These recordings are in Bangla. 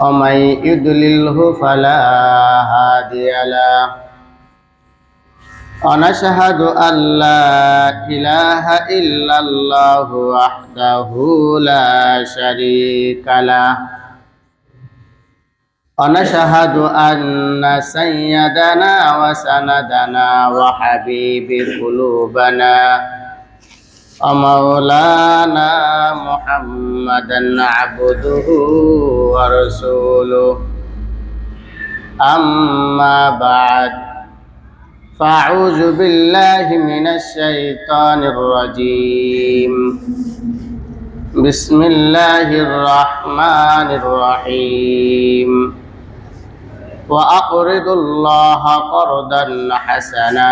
ومن يضلله فلا هادي له. ونشهد أن لا إله إلا الله وحده لا شريك له. ونشهد أن سيدنا وسندنا وحبيب قلوبنا. ومولانا محمدا عبده ورسوله أما بعد فأعوذ بالله من الشيطان الرجيم بسم الله الرحمن الرحيم وأقرض الله قرضا حسنا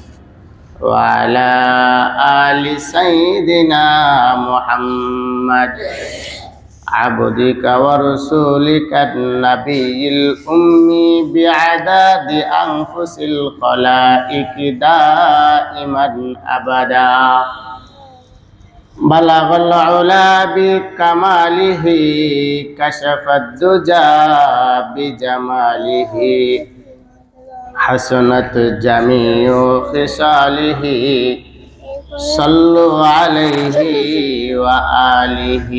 وعلى آل سيدنا محمد عبدك ورسولك النبي الأمي بعداد أنفس الخلائق دائما أبدا بلغ العلا بكماله كشف الدجى بجماله حسنت جميع خصاله. صلوا عليه وآله.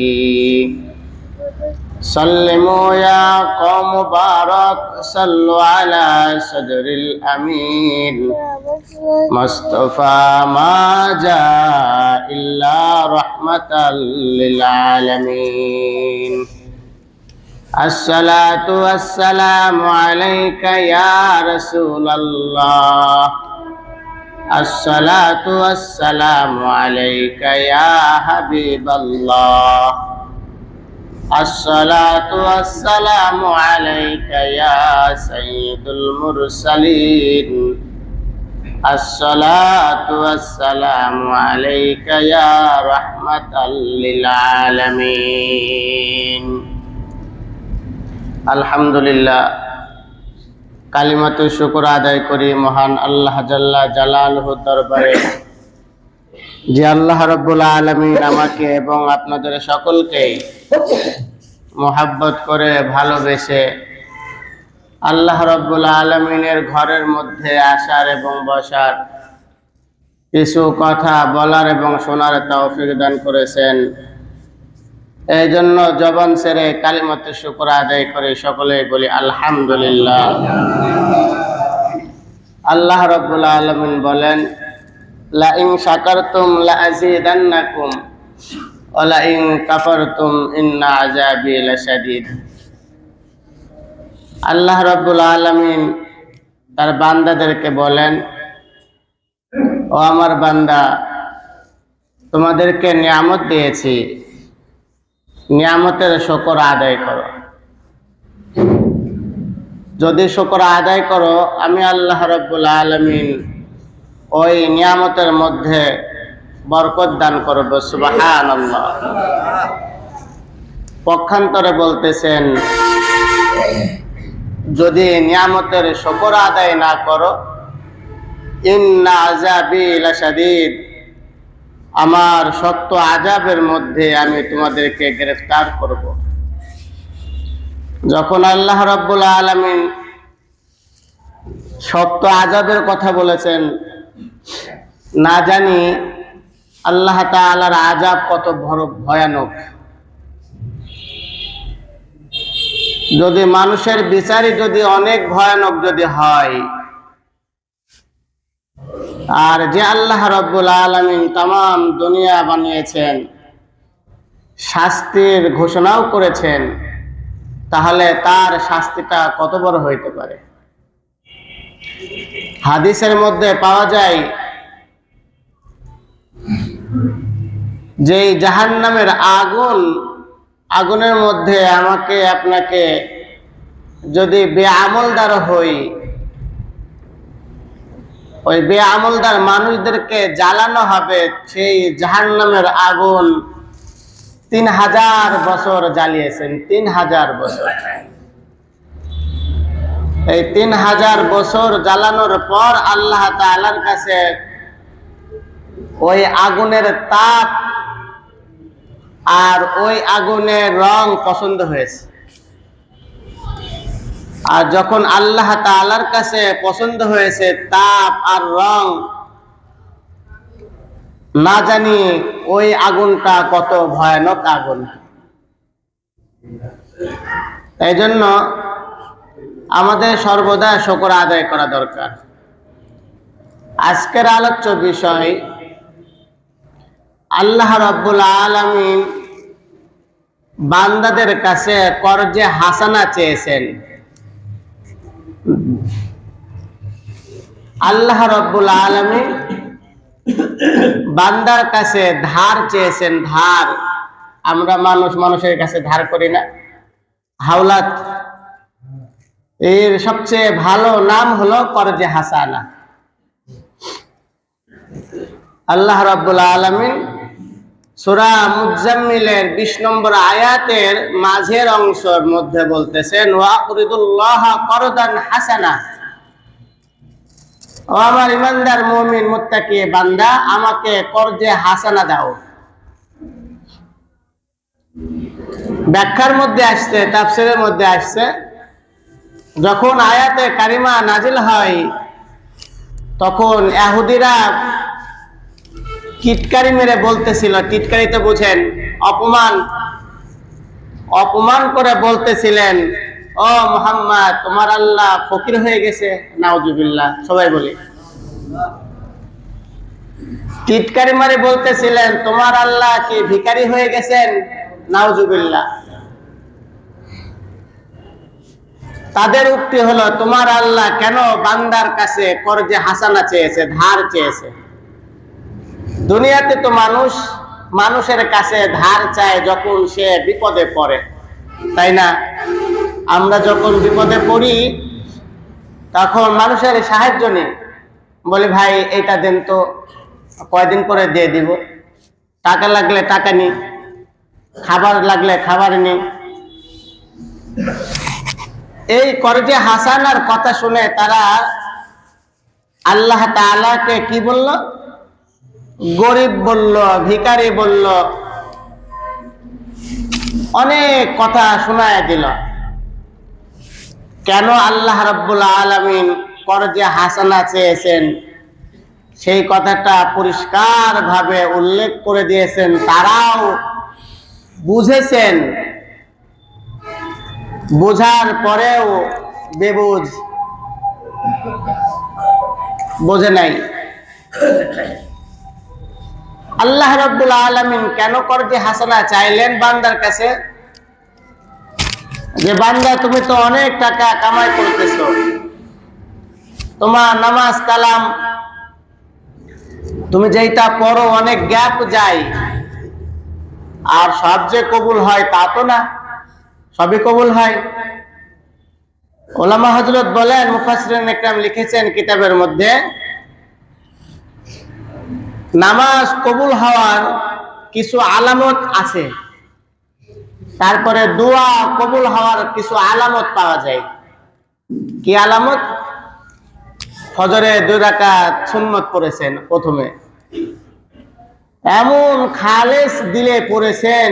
سلموا يا قوم بارك صلوا على صدر الأمين. مصطفى ما جاء إلا رحمة للعالمين. الصلاة والسلام عليك يا رسول الله. الصلاة والسلام عليك يا حبيب الله. الصلاة والسلام عليك يا سيد المرسلين. الصلاة والسلام عليك يا رحمة للعالمين. আলহামদুলিল্লাহ। কালিমাতু শুকুর আদায় করি মহান আল্লাহ জাল্লা জালালহ দরবারে। যে আল্লাহ রব্বুল আলমিন আমাকে এবং আপনাদের সকলকে মোহাব্বত করে ভালোবেসে আল্লাহ রব্বুল আলমিনের ঘরের মধ্যে আসার এবং বসার কিছু কথা বলার এবং শোনার তৌফিক দান করেছেন। এই জন্য জবান সেরে কালিমত শুক্র আদায় করে সকলে বলি, আলহামদুলিল্লাহ। আল্লাহ রব্বুল আলমিন বলেন লাইং শাকারতুম লাযিদান্নাকুম ওয়া লাইং কাফারতুম ইন্না আযাবি লাশাদীদ। আল্লাহ রব্বুল আলমিন তার বান্দাদেরকে বলেন, ও আমার বান্দা, তোমাদেরকে নিয়ামত দিয়েছি। নিয়ামতের শকর আদায় করো। যদি শকর আদায় করো, আমি আল্লাহ রব্বুল আলমিন ওই নিয়ামতের মধ্যে বরকত দান করব সুবাহান পক্ষান্তরে বলতেছেন, যদি নিয়ামতের শকর আদায় না করো, ইন্না আজাবি লাশাদীদ। আমার সত্য আজাবের মধ্যে আমি তোমাদেরকে গ্রেফতার করব। যখন আল্লাহ রব্বুল আলমিন সত্য আজাবের কথা বলেছেন, না জানি আল্লাহ তাআলার আজাব কত বড় ভয়ানক। যদি মানুষের বিচারই যদি অনেক ভয়ানক যদি হয় আর যে আল্লাহ রব্বুল আলমিন তাম দুনিয়া বানিয়েছেন, শাস্তির ঘোষণাও করেছেন, তাহলে তার শাস্তিটা কত বড় হইতে পারে? হাদিসের মধ্যে পাওয়া যায় যে জাহান নামের আগুন, আগুনের মধ্যে আমাকে, আপনাকে যদি বেআমলদার হই ওই বেআমলদার মানুষদেরকে জ্বালানো হবে সেই জাহান নামের আগুন। তিন হাজার বছর জ্বালিয়েছেন, তিন হাজার বছর। এই তিন হাজার বছর জ্বালানোর পর আল্লাহ তালার কাছে ওই আগুনের তাপ আর ওই আগুনের রং পছন্দ হয়েছে। আর যখন আল্লাহ তালার কাছে পছন্দ হয়েছে, তাপ আর রং, না জানি ওই আগুনটা কত ভয়ানক আগুন। তাই জন্য আমাদের সর্বদা শকর আদায় করা দরকার। আজকের আলোচ্য বিষয়, আল্লাহ রব্বুল আলমিন বান্দাদের কাছে করজে হাসানা চেয়েছেন। আল্লাহ রব্বুল আলমিন বান্দার কাছে ধার চেয়েছেন, ধার। আমরা মানুষ, মানুষের কাছে ধার করি না। হাওলাত। এর সবচেয়ে ভালো নাম হলো করজে হাসানা। আল্লাহ রাব্বুল আলামিন সূরা মুজাম্মিলের 20 নম্বর আয়াতের মাঝের অংশের মধ্যে বলতেছেন করদান হাসানা। ও আমার ইমানদার মুমিন মুত্তাকি বান্দা, আমাকে করজে হাসানা দাও। ব্যাখ্যার মধ্যে আসছে, তাফসিরের মধ্যে আসছে, যখন আয়াতে কারিমা নাজিল হয়, তখন এহুদিরা টিটকারি মেরে বলতেছিল, টিটকারি তো বুঝেন, অপমান অপমান করে বলতেছিলেন, ও মোহাম্মদ, তোমার আল্লাহ ফকির হয়ে গেছে, নাউজুবিল্লাহ সবাই বলি। টিটকারি মারে বলতেছিলেন, তোমার আল্লাহ কি ভিখারি হয়ে গেছেন, নাউজুবিল্লাহ তাদের উক্তি হলো, তোমার আল্লাহ কেন বান্দার কাছে করজে হাসানা চেয়েছে, ধার চেয়েছে? দুনিয়াতে তো মানুষ, মানুষের কাছে ধার চায় যখন সে বিপদে পড়ে, তাই না? আমরা যখন বিপদে পড়ি, তখন মানুষের সাহায্য নেই। বলি, ভাই, এটা দেন তো, কয়দিন পরে দিয়ে দিব। টাকা লাগলে টাকা নি খাবার লাগলে খাবার নি এই করজে হাসানার কথা শুনে তারা আল্লাহ তাআলাকে কি বলল? গরিব বলল, ভিখারি বলল, অনেক কথা শোনায় দিল। কেন আল্লাহ রাব্বুল আলামিন করজে হাসানা চেয়েছেন? সেই কথাটা পরিষ্কার ভাবে উল্লেখ করে দিয়েছেন, তারাও বুঝেছেন। বোঝার পরেও বেবুঝ বোঝে নাই। আল্লাহ রব্বুল আলমিন কেন করজে হাসানা চাইলেন বান্দার কাছে? যে বান্দা, তুমি তো অনেক টাকা কামাই করতেছ। তোমার নামাজ কালাম, তুমি যেটা পড়ো, অনেক গ্যাপ যায়। আর সব যে কবুল হয়, তা তো না। সবই কবুল হয়। ওলামা হজরত বলেন মুফাসরিন একরাম লিখেছেন কিতাবের মধ্যে নামাজ কবুল হওয়ার কিছু আলামত আছে। তারপরে দোয়া কবুল হওয়ার কিছু আলামত পাওয়া যায়। কি আলামত? ফজরে দুই রাকাত সুন্নত পড়েছেন প্রথমে। এমন খালেস দিলে পড়েছেন,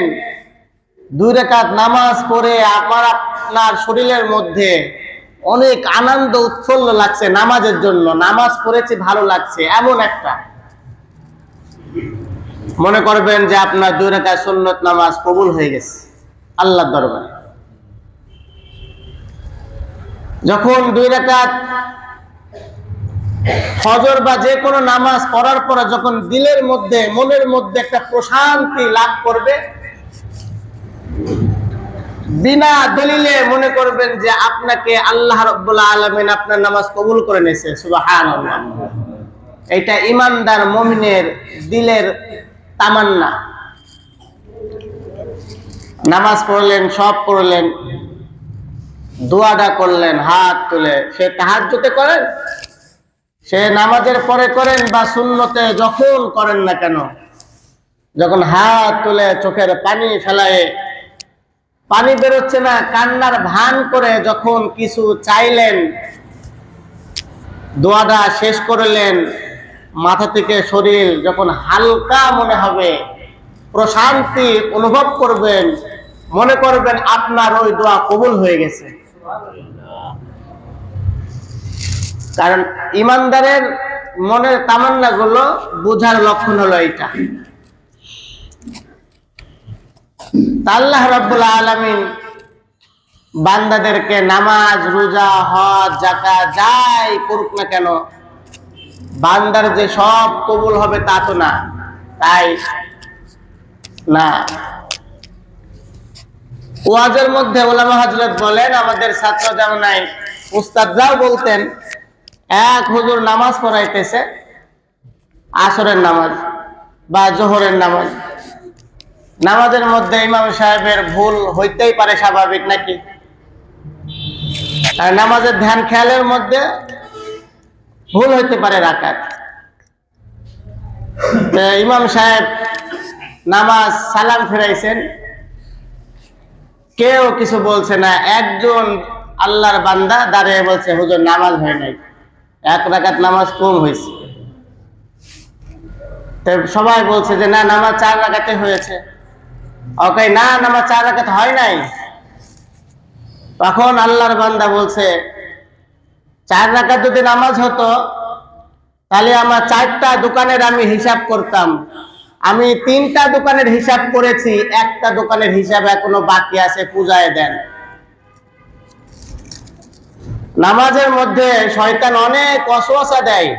দুই রেখাত নামাজ পড়ে আপনার আপনার শরীরের মধ্যে অনেক আনন্দ, উৎফুল্ল লাগছে নামাজের জন্য। নামাজ পড়েছি, ভালো লাগছে, এমন একটা। মনে করবেন যে আপনার দুই রেখায় সুন্নত নামাজ কবুল হয়ে গেছে, আল্লাহর দরবারে। যখন দুই রেখাত ফজর বা যে কোনো নামাজ পড়ার পরে যখন দিলের মধ্যে, মনের মধ্যে একটা প্রশান্তি লাভ করবে, বিনা দলিলে মনে করবেন যে আপনাকে আল্লাহ রব্বুল্লাহ আলমিন আপনার নামাজ কবুল করে নিয়েছে সুবাহান এটা ইমানদার মমিনের দিলের তামান্না। নামাজ পড়লেন, সব পড়লেন, দোয়াটা করলেন, হাত তুলে। সে তাহাজ্জুতে করেন? সে নামাজের পরে করেন বা শূন্যতে যখন করেন না কেন? যখন হাত তুলে চোখের পানি ফেলায়। পানি বেরোচ্ছে না, কান্নার ভান করে যখন কিছু চাইলেন, দোয়াটা শেষ করলেন মাথা থেকে শরীর যখন হালকা মনে হবে, প্রশান্তি অনুভব করবেন, মনে করবেন আপনার ওই দোয়া কবুল হয়ে গেছে। কারণ ইমানদারের মনের তামান্না গুলো বোঝার লক্ষণ হলো এইটা। তা আল্লাহ রব্বুল আলমিন বান্দাদেরকে নামাজ, রোজা, হজ জাকা যাই করুক না কেন বান্দার যে সব কবুল হবে তা তো না। তাই না। ওয়াজের মধ্যে ওলামা হজরত বলেন, আমাদের ছাত্র জামানায় উস্তাদরাও বলতেন, এক হুজুর নামাজ পড়াইতেছে, আসরের নামাজ বা জোহরের নামাজ। নামাজের মধ্যে ইমাম সাহেবের ভুল হইতেই পারে স্বাভাবিক নাকি? আর নামাজের ধ্যান খেয়ালের মধ্যে ভুল হইতে পারে রাকাত। ইমাম সাহেব নামাজ সালাম ফেরাইছেন। কেউ কিছু বলছে না। একজন আল্লাহর বান্দা দাঁড়িয়ে বলছে, হুজুর, নামাজ হয় নাই। এক রাকাত নামাজ কম হয়েছে। সবাই বলছে যে, না, নামাজ চার রাকাতে হয়েছে। ওকে, না, নামাজ চার রাকাত হয় নাই। তখন আল্লাহর বান্দা বলছে চার রাকাত যদি নামাজ হতো, তাহলে আমার চারটা দোকানের আমি হিসাব করতাম। আমি তিনটা দোকানের হিসাব করেছি, একটা দোকানের হিসাব এখনও বাকি আছে, পূজায় দেন। নামাজের মধ্যে শয়তান অনেক অসোয়াশা দেয়।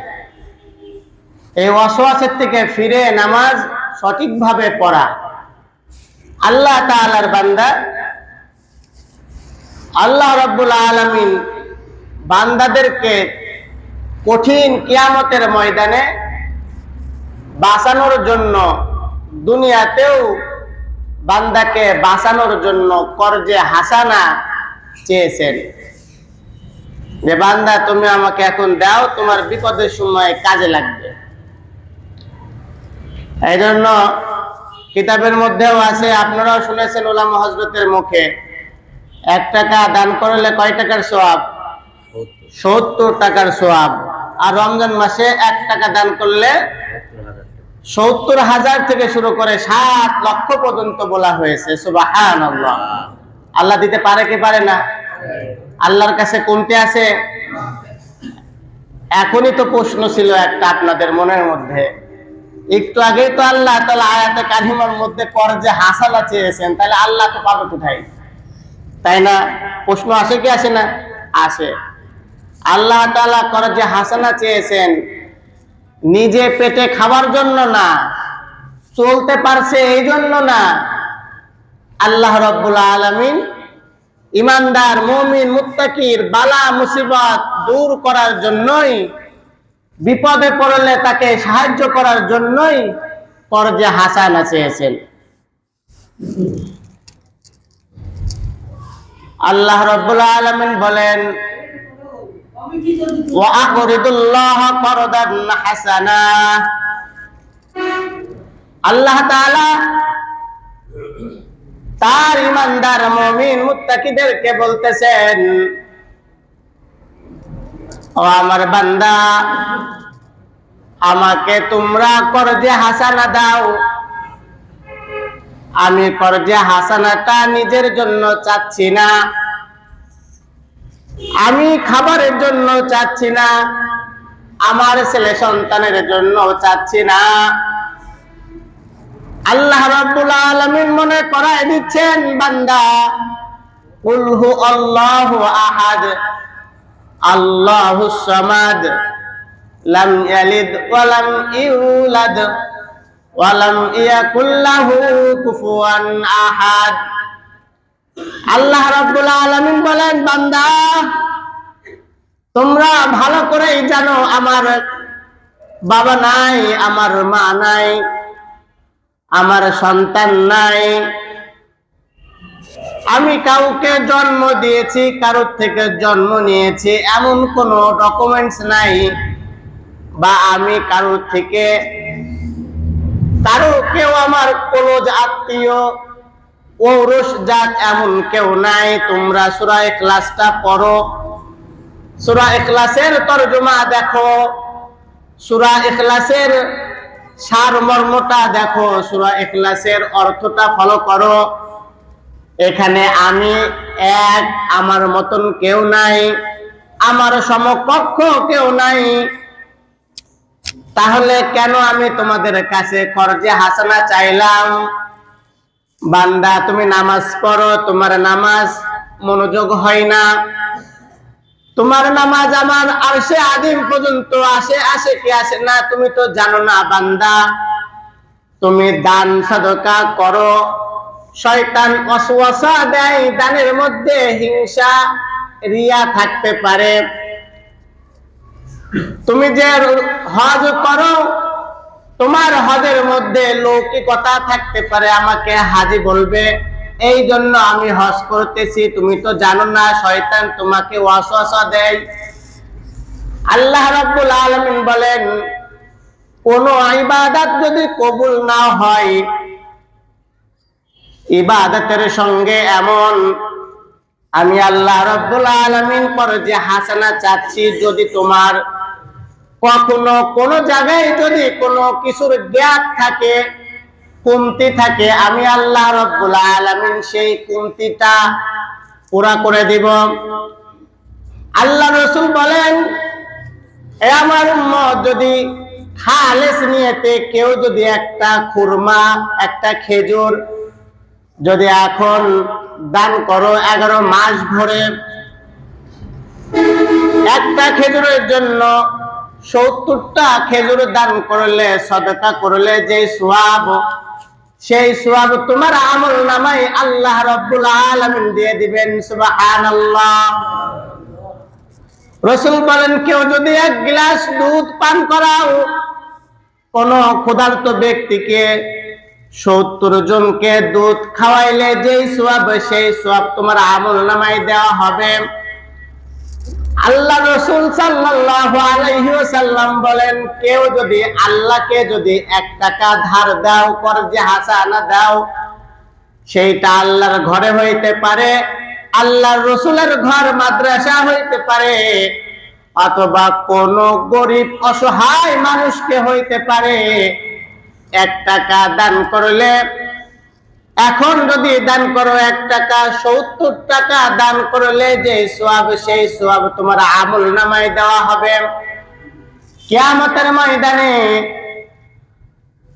এই অসোয়াশের থেকে ফিরে নামাজ সঠিকভাবে পড়া। আল্লাহ তাআলার বান্দা, আল্লাহ রব্বুল আলমিন বান্দাদেরকে কঠিন কিয়ামতের ময়দানে বাঁচানোর জন্য দুনিয়াতেও বান্দাকে বাঁচানোর জন্য করজে হাসানা চেয়েছেন। যে বান্দা, তুমি আমাকে এখন দাও, তোমার বিপদের সময় কাজে লাগবে। এই জন্য কিতাবের মধ্যেও আছে, আপনারাও শুনেছেন ওলামা হজরতের মুখে, এক টাকা দান করলে কয় টাকার সোয়াব সত্তর টাকার সোয়াব। আর রমজান মাসে এক টাকা দান করলে সত্তর হাজার থেকে শুরু করে সাত লক্ষ পর্যন্ত বলা হয়েছে আল্লাহ দিতে পারে কি পারে না? আল্লাহর কাছে কোনটি আছে? এখনই তো প্রশ্ন ছিল একটা আপনাদের মনের মধ্যে। একটু আগেই তো আল্লাহ তাহলে আয়াতে কারিমার মধ্যে কর যে হাসালা চেয়েছেন, তাহলে আল্লাহ তো পাবে কোথায়? তাই না? প্রশ্ন আসে কি আসে না? আসে। আল্লাহ তালা কর যে হাসানা চেয়েছেন, নিজে পেটে খাবার জন্য না, চলতে পারছে এই জন্য না। আল্লাহ রব্বুল আলমিন ইমানদার, মমিন, মুত্তাকির, বালা, মুসিবত দূর করার জন্যই, বিপদে পড়লে তাকে সাহায্য করার জন্যই করজে হাসানা চেয়েছেন। আল্লাহ রব্বুল আলমিন বলেন আল্লাহ তার ইমানদার বলতেছেন, ও আমার বান্দা, আমাকে তোমরা করজে হাসানা দাও। আমি করজে হাসানাটা নিজের জন্য চাচ্ছি না। আমি খাবারের জন্য চাচ্ছি না। আমার ছেলে সন্তানের জন্য চাচ্ছি না। আল্লাহ রাব্বুল আলামিন মনে করায় দিচ্ছেন, বান্দা, কুল হু আল্লাহু আহাদ, আল্লাহুস সামাদ, লাম ইয়ালিদ ওয়া লাম ইউলাদ, ওয়া লাম ইয়াকুল লাহু কুফুয়ান আহাদ। আল্লাহ রাব্বুল আলামিন বলেন, বান্দা, তোমরা ভালো করেই জানো আমার বাবা নাই, আমার মা নাই, আমার সন্তান নাই। আমি কাউকে জন্ম দিয়েছি, কারোর থেকে জন্ম নিয়েছি, এমন কোনো ডকুমেন্টস নাই, বা আমি কারোর থেকে, কারও কেউ আমার কোন আত্মীয় ঔরস জাত এমন কেউ নাই। তোমরা সুরা ক্লাসটা পড়ো। সুরা এখলাসের তর্জমা দেখো। সুরা এখলাসের সার মর্মটা দেখো। সুরা এখলাসের অর্থটা ফলো করো। এখানে আমি এক, আমার মতন কেউ নাই। আমার সমকক্ষ কেউ নাই। তাহলে কেন আমি তোমাদের কাছে খরচে হাসানা চাইলাম? বান্দা, তুমি নামাজ পড়ো, তোমার নামাজ মনোযোগ হয় না। তোমার নামাজ আমার আসে আদিম পর্যন্ত আসে আসে কি আসে না, তুমি তো জানো না বান্দা। তুমি দান সাধকা করো। শয়তান অসওয়াসা দেয়, দানের মধ্যে হিংসা, রিয়া থাকতে পারে। তুমি যে হজ করো তোমার হজের মধ্যে লৌকিকতা থাকতে পারে, আমাকে হাজি বলবে এই জন্য আমি হজ করতেছি, তুমি তো জানো না, শয়তান তোমাকে ওয়াসওয়াসা দেয়। আল্লাহ রাব্বুল আলামিন বলেন, কোন ইবাদত যদি কবুল না হয়, ইবাদতের সঙ্গে এমন, আমি আল্লাহ রাব্বুল আলামিন পর যে হাসানা চাচ্ছি, যদি তোমার কখনো কোন জায়গায় যদি কোনো কিছুর গ্যাপ থাকে, কমতি থাকে, আমি আল্লাহ রব্বুল আলামিন সেই কমতিটা পুরা করে দিব। আল্লাহ রসুল বলেন, এ আমার উম্মত, যদি খালেস নিয়েতে কেউ যদি একটা খুরমা, একটা খেজুর যদি এখন দান করো এগারো মাস ভরে একটা খেজুরের জন্য সত্তরটা খেজুর দান করলে, সদকা করলে যে সোয়াব, সেই সোয়াব তোমার আমল নামাই আল্লাহ রব্বুল আলামিন দিয়ে দিবেন, সুবহানাল্লাহ। রসুল বলেন, কেউ যদি এক গ্লাস দুধ পান করাও, কোন ক্ষুধার্ত ব্যক্তিকে সত্তর জনকে দুধ খাওয়াইলে যেই সোয়াব, সেই সোয়াব তোমার আমল নামাই দেওয়া হবে। আল্লাহ রসুল আলাইহি বলেন, কেউ যদি আল্লাহকে যদি এক টাকা ধার দাও, কর্জে হাসানা দাও, সেইটা আল্লাহর ঘরে হইতে পারে, আল্লাহর রসুলের ঘর মাদ্রাসা হইতে পারে, অথবা কোন গরিব অসহায় মানুষকে হইতে পারে, এক টাকা দান করলে এখন যদি দান করো এক টাকা, সত্তর টাকা দান করলে যে সোয়াব সেই সোয়াব তোমার আমল নামায় দেওয়া হবে। কেয়ামতের ময়দানে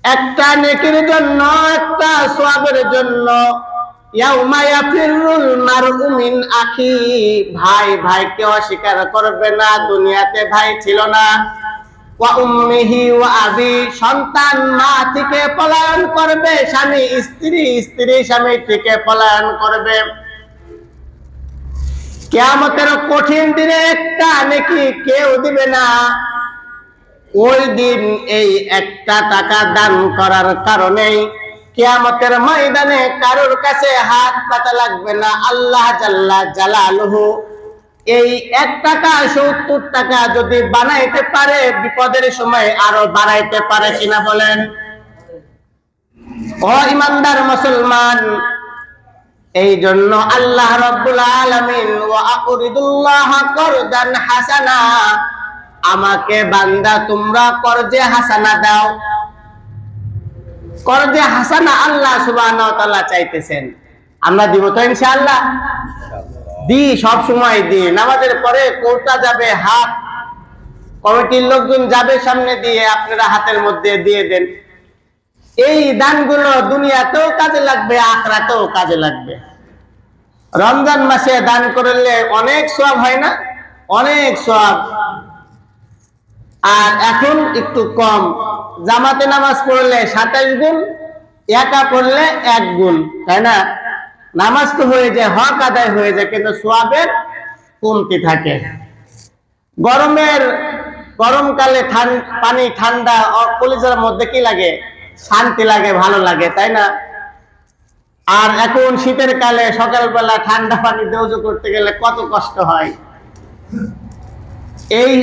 একটা নেকির জন্য, একটা সোয়াবের জন্য ভাই, ভাইকে অস্বীকার করবে না, দুনিয়াতে ভাই ছিল না। পলায়ন করবে, স্বামী স্ত্রী স্ত্রী স্বামী থেকে পলায়ন করবে। কেয়ামতের কঠিন দিনে একটা নাকি কেউ দিবে না। ওই দিন এই একটা টাকা দান করার কারণেই কেয়ামতের ময়দানে কারোর কাছে হাত পাতা লাগবে না। আল্লাহ জাল্লা জালালহু এই এক টাকা, সত্তর টাকা যদি বানাইতে পারে, বিপদের সময় আরও বাড়াইতে পারে কিনা বলেন। ও ইমানদার মুসলমান, এই জন্য আল্লাহ রব্বুল আলামিন হাসানা আমাকে বান্দা, তোমরা করজে হাসানা দাও। করজে হাসানা আল্লাহ তাআলা চাইতেছেন। আমরা দিব তো ইনশাআল্লাহ। দি, সব সময় দি। নামাজের পরে কোর্টা যাবে, হাত। কমিটির লোকজন যাবে সামনে দিয়ে, আপনারা হাতের মধ্যে দিয়ে দেন। এই দানগুলো দুনিয়াতেও কাজে লাগবে আখরাতেও কাজে লাগবে। রমজান মাসে দান করলে অনেক সব হয় না? অনেক সব আর এখন একটু কম। জামাতে নামাজ পড়লে সাতাইশ গুণ, একা পড়লে এক গুণ, তাই না? নামাজ তো হয়ে যায়, হক আদায় হয়ে যায়, কিন্তু সোয়াবের কমতি থাকে। গরমের, গরমকালে পানি ঠান্ডা কলিজার মধ্যে কি লাগে? শান্তি লাগে, ভালো লাগে, তাই না? আর এখন শীতের কালে সকালবেলা ঠান্ডা পানি দেউজো করতে গেলে কত কষ্ট হয়। এই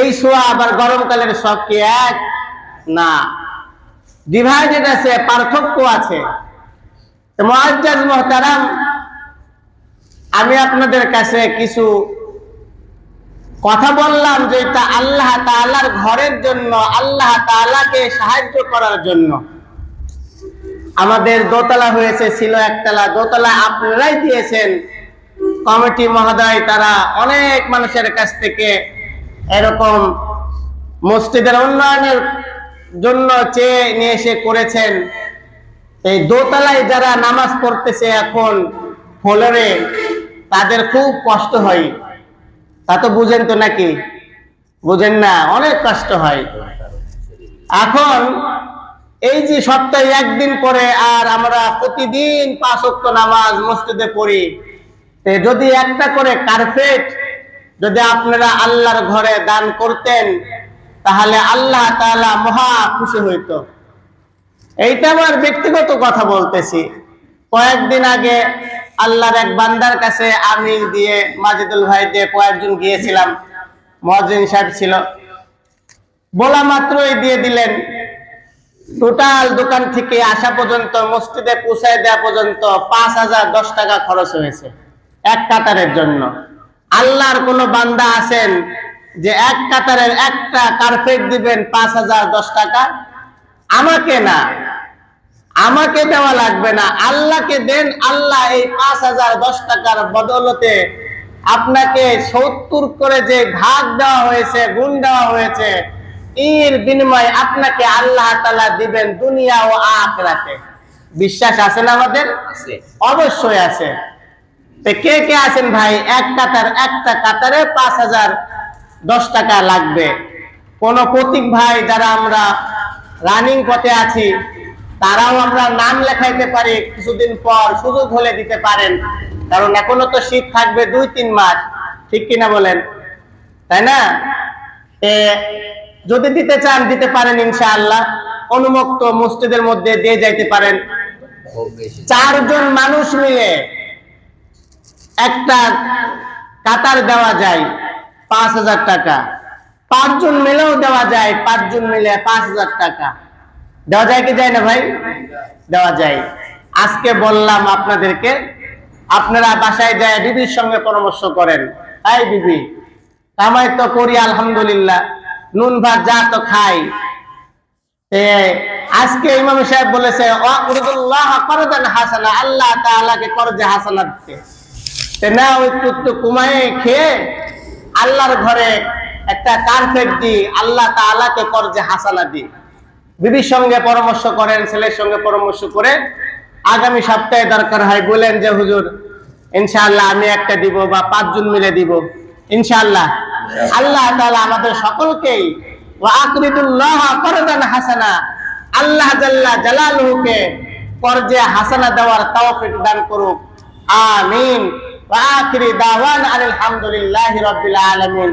এই সোয়া আবার গরমকালের সব কি এক? না। ডিভাইডেড আছে, পার্থক্য আছে। আমি আপনাদের কাছে কিছু কথা বললাম যে এটা আল্লাহ তাআলার ঘরের জন্য, আল্লাহ তাআলাকে সাহায্য করার জন্য। আমাদের দোতলা হয়েছে, ছিল একতলা, দোতলা আপনারাই দিয়েছেন। কমিটি মহোদয়, তারা অনেক মানুষের কাছ থেকে এরকম মসজিদের উন্নয়নের জন্য চেয়ে নিয়ে এসে করেছেন। এই দোতলায় যারা নামাজ পড়তেছে এখন ফ্লোরে, তাদের খুব কষ্ট হয়। তা তো বুঝেন তো নাকি? বুঝেন না, অনেক কষ্ট হয়। এখন এই যে সপ্তাহে একদিন পরে আর আমরা প্রতিদিন পাঁচ ওয়াক্ত নামাজ মসজিদে পড়ি যদি একটা করে কার্পেট যদি আপনারা আল্লাহর ঘরে দান করতেন, তাহলে আল্লাহ তাআলা মহা খুশি হইতো। এইটা আমার ব্যক্তিগত কথা বলতেছি। কয়েকদিন আগে আল্লাহর এক বান্দার কাছে আমি দিয়ে মাজিদুল ভাই দিয়ে কয়েকজন গিয়েছিলাম। মহাজিন সাহেব ছিল। বলা মাত্রই দিয়ে দিলেন, টোটাল দোকান থেকে আসা পর্যন্ত, মসজিদে পৌঁছায় দেওয়া পর্যন্ত পাঁচ হাজার দশ টাকা খরচ হয়েছে এক কাতারের জন্য। আল্লাহর কোন বান্দা আছেন যে এক কাতারের একটা কার্পেট দিবেন পাঁচ হাজার দশ টাকা আমাকে না। আমাকে দেওয়া লাগবে না। আল্লাহকে দেন আল্লাহ এই পাঁচ হাজার দশ টাকার বদলতে আপনাকে সত্তর করে যে ভাগ দেওয়া হয়েছে গুণ দেওয়া হয়েছে এর বিনিময়ে আপনাকে আল্লাহ তালা দিবেন দুনিয়া ও আখরাতে। বিশ্বাস আছে না আমাদের? অবশ্যই আছে। তো কে কে আছেন ভাই? এক কাতার একটা কাতারে পাঁচ হাজার দশ টাকা লাগবে। কোন প্রতীক ভাই যারা আমরা রানিং পথে আছি। তারাও আমরা নাম লেখাইতে পারি, কিছুদিন পর সুযোগ হলে দিতে পারেন। কারণ এখনও তো শীত থাকবে দুই, তিন মাস। ঠিক কিনা বলেন? তাই না? যদি দিতে চান, দিতে পারেন ইনশাআল্লাহ। অনুমুক্ত মসজিদের মধ্যে দিয়ে যাইতে পারেন। চারজন মানুষ মিলে একটা কাতার দেওয়া যায়, পাঁচ হাজার টাকা। পাঁচজন মিলেও দেওয়া যায়, পাঁচজন মিলে পাঁচ হাজার টাকা। দেওয়া যায় কি যায় না ভাই? দেওয়া যায়। আজকে বললাম আপনাদেরকে, আপনারা বাসায় যায় বিবির সঙ্গে পরামর্শ করেন। এই বিবি কামাই তো করি আলহামদুলিল্লাহ, নুন ভাত যা তো খাই। আজকে ইমাম সাহেব বলেছে হাসানা, আল্লাহ তাআলাকে করজে হাসানা দিতে না ওই একটু কুমায়ে খেয়ে, আল্লাহর ঘরে একটা কার্পেট দি আল্লাহ তাআলাকে করজে হাসানা দি বিবির সঙ্গে পরামর্শ করেন, ছেলের সঙ্গে পরামর্শ করে, আগামী সপ্তাহে দরকার হয় বলেন যে, হুজুর, ইনশাআল্লাহ আমি একটা দিব বা পাঁচজন মিলে দিব। ইনশাআল্লাহ। আল্লাহ তাআলা আমাদের সকলকেই, ওয়া আকরিদুল্লাহ করদান হাসানা। আল্লাহ জাল্লা জালালুহুকে করজে হাসানা দেওয়ার তৌফিক দান করুক। আমিন। ওয়া আখিরি দাওয়ান আলহামদুলিল্লাহি রাব্বিল আলামিন।